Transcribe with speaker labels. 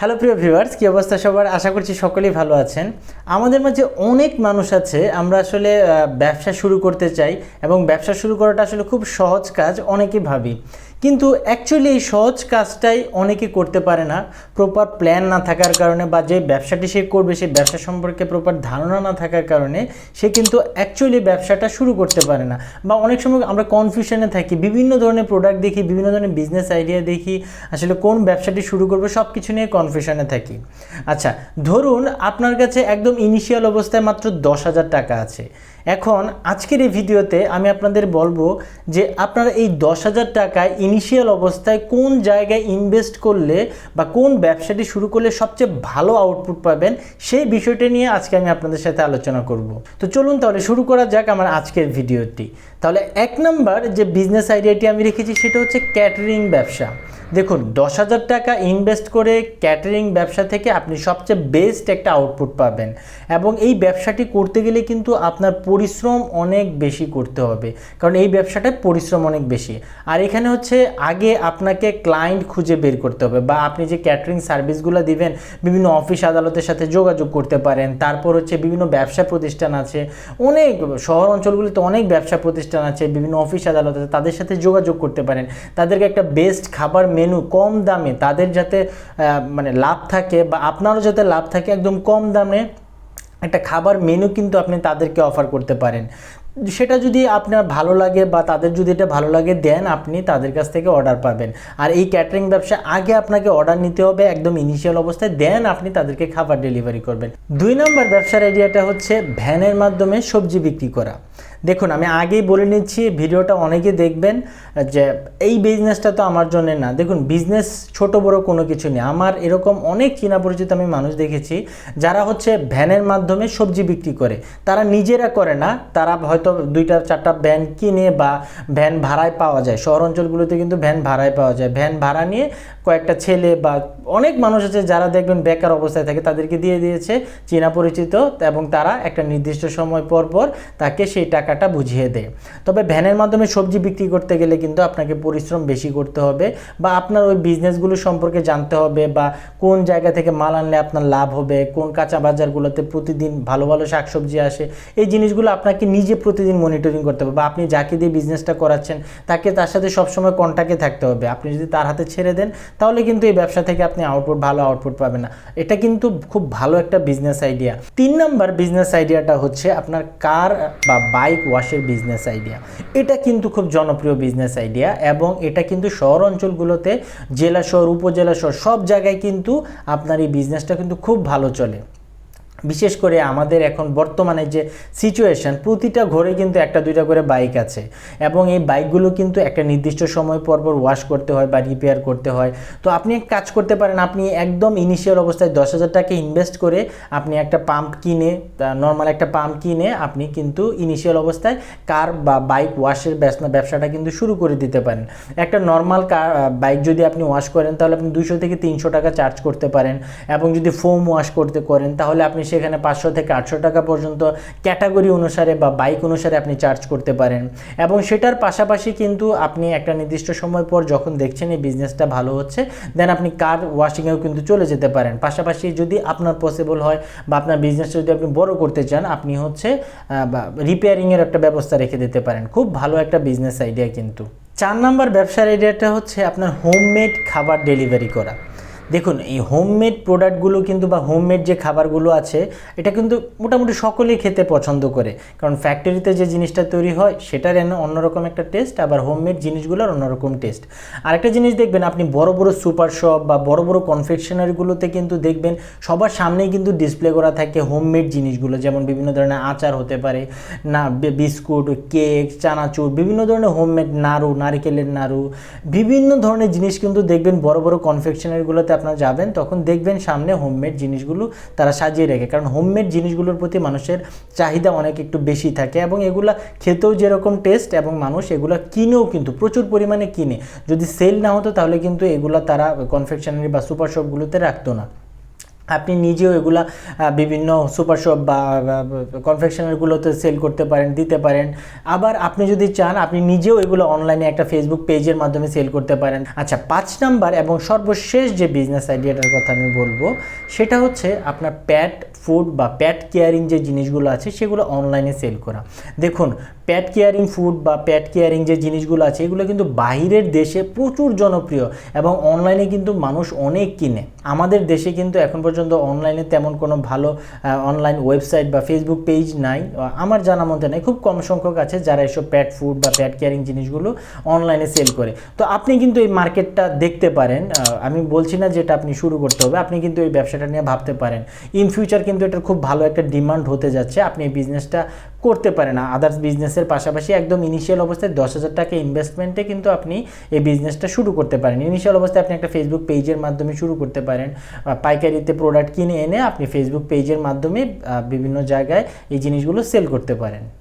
Speaker 1: Hello প্রিয় viewers কী অবস্থা সবার? আশা করছি সকলেই ভালো আছেন। আমাদের মাঝে অনেক মানুষ আছে, আমরা আসলে ব্যবসা শুরু করতে চাই এবং ব্যবসা শুরু করাটা আসলে খুব সহজ কাজ অনেকে ভাবি। কিন্তু অ্যাকচুয়ালি এই সহজ কাজটাই অনেকে করতে পারে না। প্রপার প্ল্যান না থাকার কারণে বা যে ব্যবসাটি সে করবে সেই ব্যবসা সম্পর্কে প্রপার ধারণা না থাকার কারণে সে কিন্তু অ্যাকচুয়ালি ব্যবসাটা শুরু করতে পারে না। বা অনেক সময় আমরা কনফিউশনে থাকি, বিভিন্ন ধরনের প্রোডাক্ট দেখি, বিভিন্ন ধরনের বিজনেস আইডিয়া দেখি, আসলে কোন ব্যবসাটি শুরু করব সব কিছু নিয়ে কনফিউশনে থাকি। আচ্ছা ধরুন আপনার কাছে একদম ইনিশিয়াল অবস্থায় মাত্র দশ হাজার টাকা আছে। এখন আজকের এই ভিডিওতে আমি আপনাদের বলব যে আপনারা এই দশ হাজার টাকায় ইনিশিয়াল অবস্থায় কোন জায়গায় ইনভেস্ট করলে বা কোন ব্যবসাটি শুরু করলে সবচেয়ে ভালো আউটপুট পাবেন, সেই বিষয়টা নিয়ে আজকে আমি আপনাদের সাথে আলোচনা করব। তো চলুন তাহলে শুরু করা যাক আমার আজকের ভিডিওটি। তাহলে এক নম্বর যে বিজনেস আইডিয়াটি আমি রেখেছি সেটা হচ্ছে ক্যাটারিং ব্যবসা। দেখুন, দশ হাজার টাকা ইনভেস্ট করে ক্যাটারিং ব্যবসা থেকে আপনি সবচেয়ে বেস্ট একটা আউটপুট পাবেন এবং এই ব্যবসাটি করতে গেলে কিন্তু আপনার পরিশ্রম অনেক বেশি করতে হবে। কারণ এই ব্যবসাটায় পরিশ্রম অনেক বেশি। আর এখানে হচ্ছে আগে আপনাকে ক্লায়েন্ট খুঁজে বের করতে হবে বা আপনি যে ক্যাটারিং সার্ভিসগুলো দিবেন, বিভিন্ন অফিস আদালতের সাথে যোগাযোগ করতে পারেন, তারপর হচ্ছে বিভিন্ন ব্যবসা প্রতিষ্ঠান আছে, অনেক শহর অঞ্চলগুলিতে অনেক ব্যবসা প্রতিষ্ঠান আছে, বিভিন্ন অফিস আদালত আছে, তাদের সাথে যোগাযোগ করতে পারেন। তাদেরকে একটা বেস্ট খাবার মেনু কম দামে তাদের যাতে মানে লাভ থাকে বা আপনারও যাতে লাভ থাকে একদম কম দামে একটা খাবার মেনু কিন্তু আপনি তাদেরকে অফার করতে পারেন। সেটা যদি আপনার ভালো লাগে বা তাদের যদি এটা ভালো লাগে দেন আপনি তাদের কাছ থেকে অর্ডার পাবেন। আর এই ক্যাটারিং ব্যবসা আগে আপনাকে অর্ডার নিতে হবে একদম ইনিশিয়াল অবস্থায় দেন আপনি তাদেরকে খাবার ডেলিভারি করবেন। দুই নম্বর ব্যবসার আইডিয়াটা হচ্ছে ভ্যানের মাধ্যমে সবজি বিক্রি করা। দেখুন, আমি আগেই বলে নিচ্ছি, ভিডিওটা অনেকে দেখবেন যে এই বিজনেসটা তো আমার জন্য না। দেখুন বিজনেস ছোট, বড় কোনো কিছু নেই। আমার এরকম অনেক চেনা পরিচিত আমি মানুষ দেখেছি, যারা হচ্ছে ভ্যানের মাধ্যমে সবজি বিক্রি করে। তারা নিজেরা করে না, তারা হয়তো দুইটা, চারটা ভ্যান কিনে বা ভ্যান ভাড়ায় পাওয়া যায়। শহর অঞ্চলগুলোতে কিন্তু ভ্যান ভাড়ায় পাওয়া যায়। ভ্যান ভাড়া নিয়ে কয়েকটা ছেলে বা অনেক মানুষ আছে, যারা দেখবেন বেকার অবস্থায় থাকে, তাদেরকে দিয়ে দিয়েছে। চেনা পরিচিত এবং তারা একটা নির্দিষ্ট সময় পর পর তাকে সেই টাকাটা বুঝিয়ে দেয় তবে ভ্যানের মাধ্যমে সবজি বিক্রি করতে গেলে কিন্তু আপনাকে পরিশ্রম বেশি করতে হবে বা আপনার ওই বিজনেসগুলো সম্পর্কে জানতে হবে বা কোন জায়গা থেকে মাল আনলে আপনার লাভ হবে, কোন কাঁচা বাজারগুলোতে প্রতিদিন ভালো ভালো শাকসবজি আসে, এই জিনিসগুলো আপনাকে নিজে প্রতিদিন মনিটরিং করতে হবে বা আপনি যাকে দিয়ে বিজনেসটা করাচ্ছেন তাকে তার সাথে সবসময় কন্ট্যাক্টে থাকতে হবে। আপনি যদি তার হাতে ছেড়ে দেন, তাহলে কিন্তু এই ব্যবসা থেকে আপনি আউটপুট ভালো আউটপুট পাবেন না। এটা কিন্তু খুব ভালো একটা বিজনেস আইডিয়া তিন নাম্বার বিজনেস আইডিয়াটা হচ্ছে আপনার কার বা বাইক ওয়াশের বিজনেস আইডিয়া এটা কিন্তু খুব জনপ্রিয় বিজনেস আইডিয়া এবং এটা কিন্তু শহর অঞ্চলগুলোতে জেলা শহর উপজেলা শহর সব জায়গায় কিন্তু আপনার এই বিজনেসটা কিন্তু খুব ভালো চলে। বিশেষ করে আমাদের এখন বর্তমানে যে সিচুয়েশন প্রতিটা ঘরে কিন্তু একটা দুইটা করে বাইক আছে। এবং এই বাইকগুলো কিন্তু একটা নির্দিষ্ট সময় পর পর ওয়াশ করতে হয় বা রিপেয়ার করতে হয়। তো আপনি এক কাজ করতে পারেন, আপনি একদম ইনিশিয়াল অবস্থায় দশ হাজার টাকা ইনভেস্ট করে আপনি একটা পাম্প কিনে নর্মাল একটা পাম্প কিনে আপনি কিন্তু ইনিশিয়াল অবস্থায় কার বা বাইক ওয়াশের ব্যবসা ব্যবসাটা কিন্তু শুরু করে দিতে পারেন। একটা নর্মাল কার বাইক যদি আপনি ওয়াশ করেন, তাহলে আপনি দুশো থেকে তিনশো টাকা চার্জ করতে পারেন। এবং যদি ফোম ওয়াশ করতে করেন, তাহলে আপনি সেখানে পাঁচশো থেকে আটশো টাকা পর্যন্ত ক্যাটাগরি অনুসারে বা বাইক অনুসারে আপনি চার্জ করতে পারেন। এবং সেটার পাশাপাশি কিন্তু আপনি একটা নির্দিষ্ট সময় পর যখন দেখছেন এই বিজনেসটা ভালো হচ্ছে দেন আপনি কার ওয়াশিংয়েও কিন্তু চলে যেতে পারেন। পাশাপাশি যদি আপনার পসিবল হয় বা আপনার বিজনেসটা যদি আপনি বড় করতে চান, আপনি হচ্ছে রিপেয়ারিংয়ের একটা ব্যবস্থা রেখে দিতে পারেন। খুব ভালো একটা বিজনেস আইডিয়া কিন্তু। চার নাম্বার ব্যবসার আইডিয়াটা হচ্ছে আপনার হোমমেড খাবার ডেলিভারি করা। দেখুন, এই হোমমেড প্রোডাক্টগুলো কিন্তু বা হোমমেড যে খাবারগুলো আছে, এটা কিন্তু মোটামুটি সকলেই খেতে পছন্দ করে। কারণ ফ্যাক্টরিতে যে জিনিসটা তৈরি হয়, সেটার এনে অন্যরকম একটা টেস্ট আবার হোমমেড জিনিসগুলোর অন্যরকম টেস্ট আরেকটা জিনিস দেখবেন, আপনি বড় বড় সুপার শপ বা বড় বড় কনফেকশনারিগুলোতে কিন্তু দেখবেন, সবার সামনেই কিন্তু ডিসপ্লে করা থাকে হোমমেড জিনিসগুলো, যেমন বিভিন্ন ধরনের আচার হতে পারে, না বিস্কুট কেক চানাচুর, বিভিন্ন ধরনের হোমমেড নাড়ু, নারিকেলের নাড়ু, বিভিন্ন ধরনের জিনিস কিন্তু দেখবেন বড় বড় কনফেকশনারিগুলোতে আপনারা যাবেন, তখন দেখবেন সামনে হোমমেড জিনিসগুলো তারা সাজিয়ে রেখে। কারণ হোমমেড জিনিসগুলোর প্রতি মানুষের চাহিদা অনেক একটু বেশি থাকে এবং এগুলা খেতেও যেরকম টেস্ট এবং মানুষ এগুলা কিনেও কিন্তু, প্রচুর পরিমাণে কিনে। যদি সেল না হতো তাহলে কিন্তু এগুলো তারা কনফেকশনারি বা সুপার শপগুলোতে রাখতো না। আপনি নিজেও এগুলা বিভিন্ন সুপার শপ বা কনফেকশনারগুলোতে সেল করতে পারেন, দিতে পারেন। আবার আপনি যদি চান, আপনি নিজেও এগুলো অনলাইনে একটা ফেসবুক পেজের মাধ্যমে সেল করতে পারেন। আচ্ছা পাঁচ নাম্বার এবং সর্বশেষ যে বিজনেস আইডিয়াটার কথা আমি বলব, সেটা হচ্ছে আপনার প্যাট ফুড বা প্যাট কেয়ারিং যে জিনিসগুলো আছে, সেগুলো অনলাইনে সেল করা। দেখুন প্যাট কেয়ারিং ফুড বা প্যাট কেয়ারিং যে জিনিসগুলো আছে, এগুলো কিন্তু বাইরের দেশে প্রচুর জনপ্রিয় এবং অনলাইনে কিন্তু মানুষ অনেক কিনে। আমাদের দেশে কিন্তু এখন পর্যন্ত অনলাইনে তেমন কোনো ভালো অনলাইন ওয়েবসাইট বা ফেসবুক পেজ নাই। আমার জানা মতে নাই, খুব কম সংখ্যক আছে যারা এসব প্যাট ফুড বা প্যাট কেয়ারিং জিনিসগুলো অনলাইনে সেল করে। তো আপনি কিন্তু এই মার্কেটটা দেখতে পারেন আমি বলছি না যেটা আপনি শুরু করতে হবে, আপনি কিন্তু এই ব্যবসাটা নিয়ে ভাবতে পারেন। ইন ফিউচার কিন্তু এটার খুব ভালো একটা ডিমান্ড হতে যাচ্ছে। আপনি এই বিজনেসটা করতে পারেন আদার্স বিজনেসের পাশাপাশি একদম ইনিশিয়াল অবস্থায় দশ হাজার টাকা ইনভেস্টমেন্টে কিন্তু আপনি এই বিজনেসটা শুরু করতে পারেন। ইনিশিয়াল অবস্থায় আপনি একটা ফেসবুক পেজের মাধ্যমে শুরু করতে পারেন। পাইকারিতে প্রোডাক্ট কিনে এনে আপনি ফেসবুক পেজের মাধ্যমে বিভিন্ন জায়গায় এই জিনিসগুলো সেল করতে পারেন।